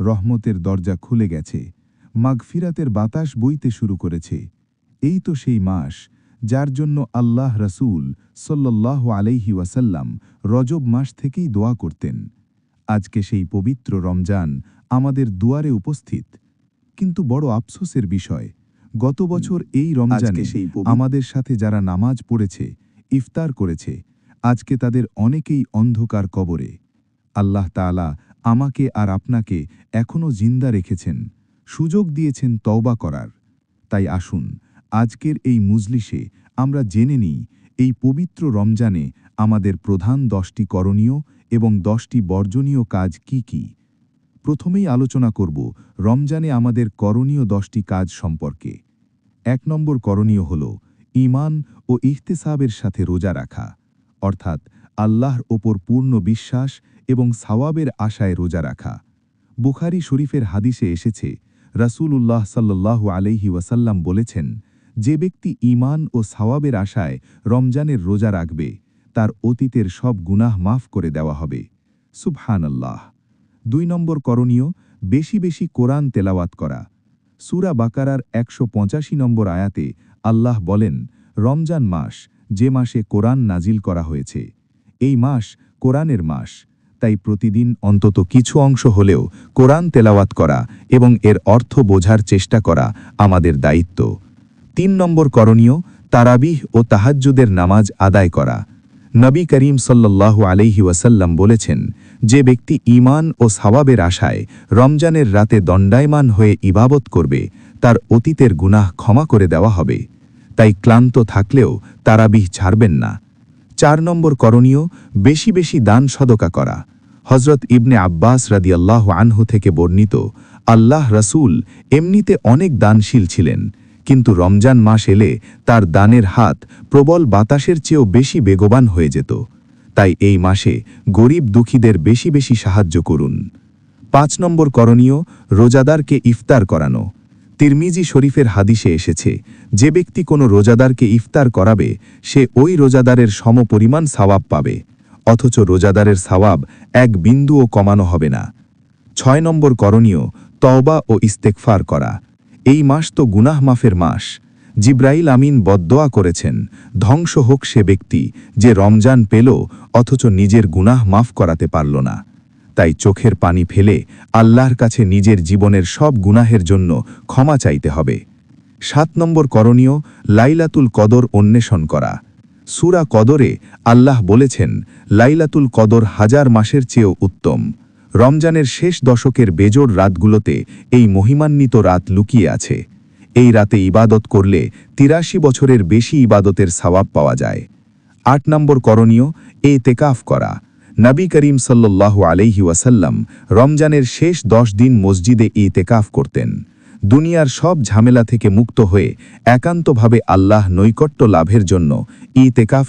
রহমতের দরজা খুলে গেছে মাগফিরাতের বাতাস বইতে শুরু করেছে। এই তো সেই মাস যার জন্য আল্লাহ রসুল সল্লাহ আলাইহি ওয়াসাল্লাম রজব মাস থেকেই দোয়া করতেন। আজকে সেই পবিত্র রমজান আমাদের দুয়ারে উপস্থিত। কিন্তু বড় আফসোসের বিষয় গত বছর এই রমজানে আমাদের সাথে যারা নামাজ পড়েছে ইফতার করেছে আজকে তাদের অনেকেই অন্ধকার কবরে। আল্লাহ তাআলা আমাকে আর আপনাকে এখনও জিন্দা রেখেছেন, সুযোগ দিয়েছেন তওবা করার। তাই আসুন, আজকের এই মুজলিসে আমরা জেনে নিই, এই পবিত্র রমজানে আমাদের প্রধান দশটি করণীয় এবং দশটি বর্জনীয় কাজ কি কি? প্রথমেই আলোচনা করব রমজানে আমাদের করণীয় দশটি কাজ সম্পর্কে। এক নম্বর করণীয় হল ঈমান ও ইহতেসাবের সাথে রোজা রাখা, অর্থাৎ আল্লাহর ওপর পূর্ণ বিশ্বাস এবং সাওয়াবের আশায় রোজা রাখা। বুখারি শরীফের হাদিসে এসেছে রাসুল উল্লাহ সাল্লাল্লাহু আলাইহি ওয়াসাল্লাম বলেছেন, যে ব্যক্তি ঈমান ও সাওয়াবের আশায় রমজানের রোজা রাখবে, তার অতীতের সব গুনাহ মাফ করে দেওয়া হবে। সুবহানাল্লাহ। দুই নম্বর করণীয়, বেশি বেশি কোরআন তেলাওয়াত করা। সুরা বাকারার একশো পঁচাশি নম্বর আয়াতে আল্লাহ বলেন, রমজান মাস, যে মাসে কোরআন নাজিল করা হয়েছে, এই মাস কোরআনের মাস তাই প্রতিদিন অন্তত কিছু অংশ হলেও কোরআন তেলাওয়াত করা এবং এর অর্থ বোঝার চেষ্টা করা আমাদের দায়িত্ব। তিন নম্বর করণীয়, তারাবিহ ও তাহাজ্জুদের নামাজ আদায় করা। নবী করিম সাল্লাল্লাহু আলাইহি ওয়াসাল্লাম বলেছেন, যে ব্যক্তি ঈমান ও সাওয়াবের আশায় রমজানের রাতে দণ্ডায়মান হয়ে ইবাবত করবে, তার অতীতের গুনাহ ক্ষমা করে দেওয়া হবে। তাই ক্লান্ত থাকলেও তারাবিহ ছাড়বেন না। চার নম্বর করণীয়, বেশি বেশি দান সদকা করা। হজরত ইবনে আব্বাস রাদিয়াল্লাহ আনহু থেকে বর্ণিত, আল্লাহ রসুল এমনিতে অনেক দানশীল ছিলেন, কিন্তু রমজান মাস এলে তার দানের হাত প্রবল বাতাসের চেয়েও বেশি বেগবান হয়ে যেত। তাই এই মাসে গরিব দুঃখীদের বেশি বেশি সাহায্য করুন। পাঁচ নম্বর করণীয়, রোজাদারকে ইফতার করানো। তিরমিজি শরীফের হাদিসে এসেছে, যে ব্যক্তি কোনো রোজাদারকে ইফতার করাবে, সে ওই রোজাদারের সমপরিমাণ সাওয়াব পাবে, অথচ রোজাদারের সাওয়াব এক বিন্দুও কমানো হবে না। ছয় নম্বর করণীয়, তওবা ও ইস্তেকফার করা। এই মাস তো গুনাহ মাফের মাস। জিব্রাইল আমিন বদদোয়া করেছেন, ধ্বংস হোক সে ব্যক্তি যে রমজান পেল, অথচ নিজের গুনাহ মাফ করাতে পারল না। তাই চোখের পানি ফেলে আল্লাহর কাছে নিজের জীবনের সব গুনাহের জন্য ক্ষমা চাইতে হবে। সাত নম্বর করণীয়, লাইলাতুল কদর অন্বেষণ করা। সুরা কদরে আল্লাহ বলেছেন, লাইলাতুল কদর হাজার মাসের চেয়েও উত্তম। রমজানের শেষ দশকের বেজোড় রাতগুলোতে এই মহিমান্বিত রাত লুকিয়ে আছে। এই রাতে ইবাদত করলে তিরাশি বছরের বেশি ইবাদতের সওয়াব পাওয়া যায়। আট নম্বর করণীয় এ তেকাফ করা। নবী করিম সাল্লাহ আলহি ওয়াসাল্লাম রমজানের শেষ দশ দিন মসজিদে ইতেকাফ তেকাফ করতেন। দুনিয়ার সব ঝামেলা থেকে মুক্ত হয়ে একান্তভাবে আল্লাহ নৈকট্য লাভের জন্য ই তেকাফ